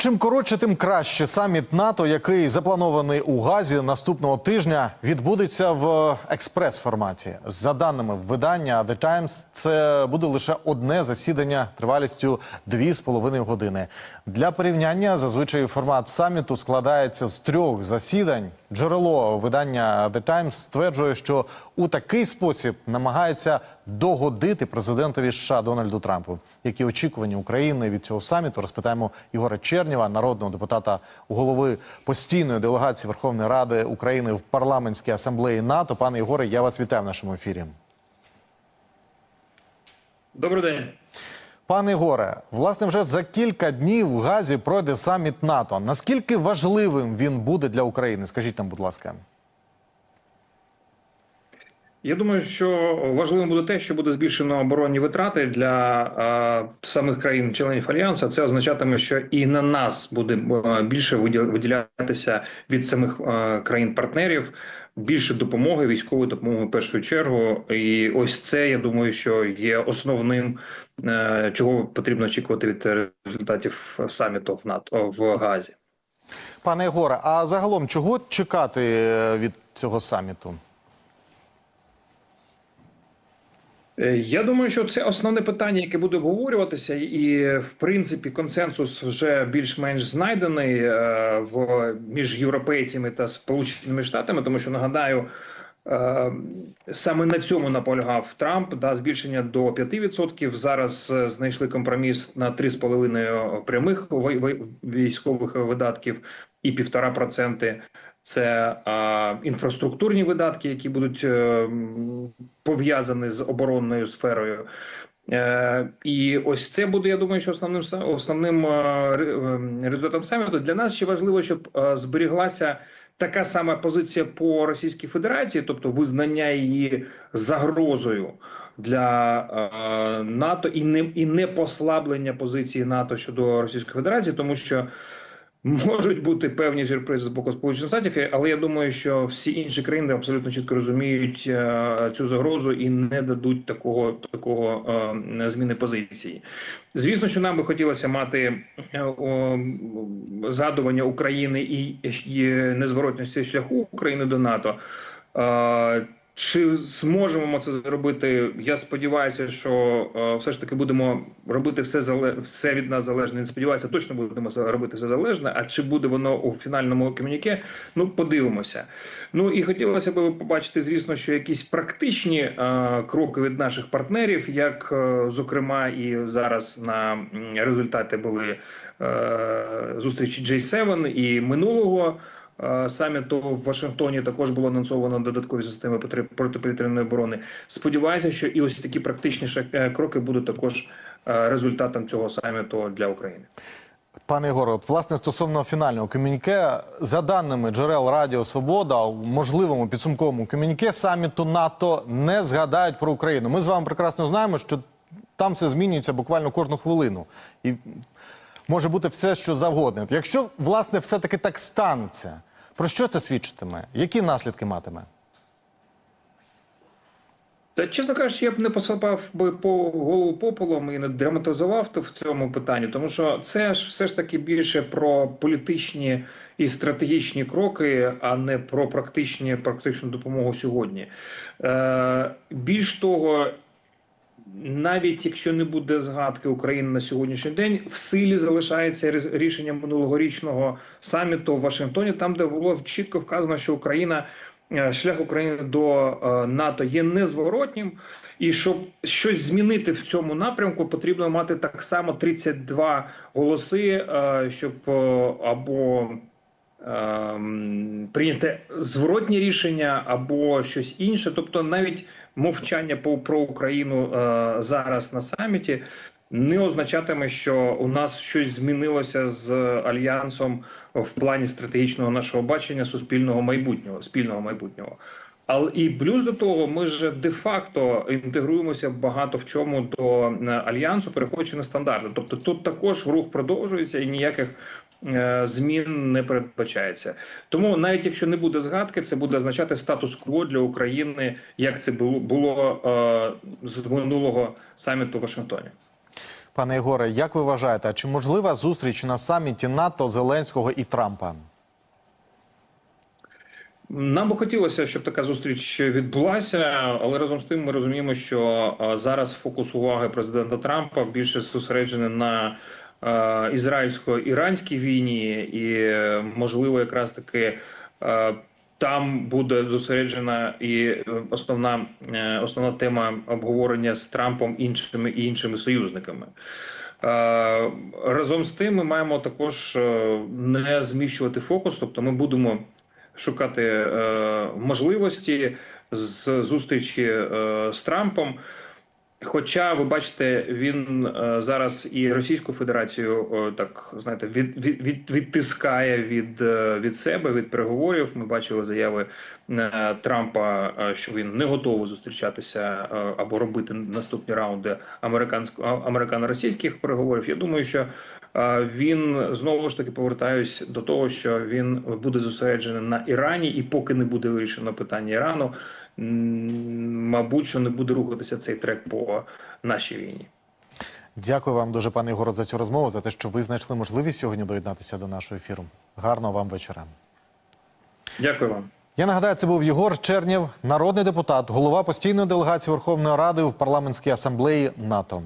Чим коротше, тим краще. Саміт НАТО, який запланований у Газі наступного тижня, відбудеться в експрес-форматі. За даними видання The Times, це буде лише одне засідання тривалістю 2,5 години. Для порівняння зазвичай формат саміту складається з трьох засідань. Джерело видання The Times стверджує, що у такий спосіб намагаються догодити президентові США Дональду Трампу. Які очікування України від цього саміту розпитаємо Ігоря Чернєва, народного депутата голови постійної делегації Верховної Ради України в парламентській асамблеї НАТО. Пане Ігоре, я вас вітаю в нашому ефірі. Добрий день. Пане Ігоре, власне, вже за кілька днів в Газі пройде саміт НАТО. Наскільки важливим він буде для України? Скажіть нам, будь ласка. Я думаю, що важливим буде те, що буде збільшено оборонні витрати для е, самих країн-членів альянсу. Це означатиме, що і на нас буде е, більше виділ- виділятися від самих е, країн-партнерів. Більше допомоги, військової допомоги в першу чергу, і ось це я думаю, що є основним, е, чого потрібно очікувати від результатів саміту в НАТО в Газі. Пане Ігоре, а загалом чого чекати е, від цього саміту? Е, Я думаю, що це основне питання, яке буде обговорюватися, і в принципі консенсус вже більш-менш знайдений е, в між європейцями та Сполученими Штатами, тому що нагадаю. е, Саме на цьому наполягав Трамп да збільшення до 5%. Зараз е, знайшли компроміс на 3,5 прямих військових видатків і 1,5% це е, інфраструктурні видатки, які будуть е, пов'язані з оборонною сферою. Е, і ось це буде, я думаю, що основним основним е, ем, результатом саміту для нас ще важливо, щоб е, зберіглася така сама позиція по Російській Федерації, тобто визнання її загрозою для е, НАТО і не і не послаблення позиції НАТО щодо Російської Федерації, тому що. Можуть бути певні сюрпризи з боку Сполучених Штатів, але я думаю, що всі інші країни абсолютно чітко розуміють е, цю загрозу і не дадуть такого такого е, зміни позиції. Звісно, що нам би хотілося мати е, згадування України і, і незворотності шляху України до НАТО. Чи зможемо ми це зробити? Я сподіваюся, що е, все ж таки будемо робити все все від нас залежне. Не сподіваюся, точно будемо робити все залежне. А чи буде воно у фінальному комюніке? Ну подивимося. Ну і хотілося б побачити, звісно, що якісь практичні е, кроки від наших партнерів, як е, зокрема і зараз на результати були е, зустрічі J7 і минулого. Е, Саміту в Вашингтоні також було анонсовано додаткові системи протиповітряної оборони. Сподіваюся, що і ось такі практичні е, кроки будуть також е, результатом цього саміту для України. Пане Ігоре, от, власне, стосовно фінального комюніке, за даними джерел Радіо Свобода, у можливому підсумковому комюніке саміту НАТО не згадають про Україну. Ми з вами прекрасно знаємо, що там все змінюється буквально кожну хвилину. І може бути все, що завгодно. Якщо, власне, все-таки так станеться, про що це свідчитиме? Які наслідки матиме? Та чесно кажучи, я б не посипав би по голову попелом і не драматизував то в цьому питанні, тому що це ж все ж таки більше про політичні і стратегічні кроки, а не про практичні практичну допомогу сьогодні. Е, більш того, навіть якщо не буде згадки України на сьогоднішній день, в силі залишається рішення минулогорічного саміту в Вашингтоні, там де було чітко вказано, що Україна е, шлях України до е, НАТО є незворотнім, і щоб щось змінити в цьому напрямку, потрібно мати так само 32 голоси, е, щоб або прийняти зворотні рішення або щось інше, тобто навіть мовчання про Україну е, зараз на саміті не означатиме, що у нас щось змінилося з альянсом в плані стратегічного нашого бачення суспільного майбутнього спільного майбутнього. Але і плюс до того, ми ж де-факто інтегруємося багато в чому до е, альянсу, переходячи на стандарти. Тобто тут також рух продовжується і ніяких змін не передбачається. Тому навіть якщо не буде згадки, це буде означати статус-кво для України, як це було було е, з минулого саміту в Вашингтоні. Пане Єгоре, як ви вважаєте, чи можлива зустріч на саміті НАТО Зеленського і Трампа? Нам би хотілося, щоб така зустріч відбулася, але разом з тим ми розуміємо, що е, зараз фокус уваги президента Трампа більше зосереджений на е, ізраїльсько-іранській війні, і е, можливо, якраз таки е, там буде зосереджена і е, основна, е, основна тема обговорення з Трампом іншими і іншими союзниками. Е, Разом з тим, ми маємо також е, не зміщувати фокус, тобто ми будемо шукати е, можливості з зустрічі е, з Трампом. Хоча, ви бачите, він е, зараз і Російську Федерацію е, так знаєте, від, від, від, відтискає від, е, від себе від переговорів. Ми бачили заяви Трампа, що він не готовий зустрічатися або робити наступні раунди американсько американо-російських переговорів. Я думаю, що він знову ж таки повертаюсь до того, що він буде зосереджений на Ірані, і поки не буде вирішено питання Ірану, мабуть, що не буде рухатися цей трек по нашій війні. Дякую вам дуже, пане Єгоре, за цю розмову, за те, що ви знайшли можливість сьогодні доєднатися до нашого ефіру. Гарного вам вечора. Дякую вам. Я нагадаю, це був Єгор Чернєв, народний депутат, голова постійної делегації Верховної Ради в парламентській асамблеї НАТО.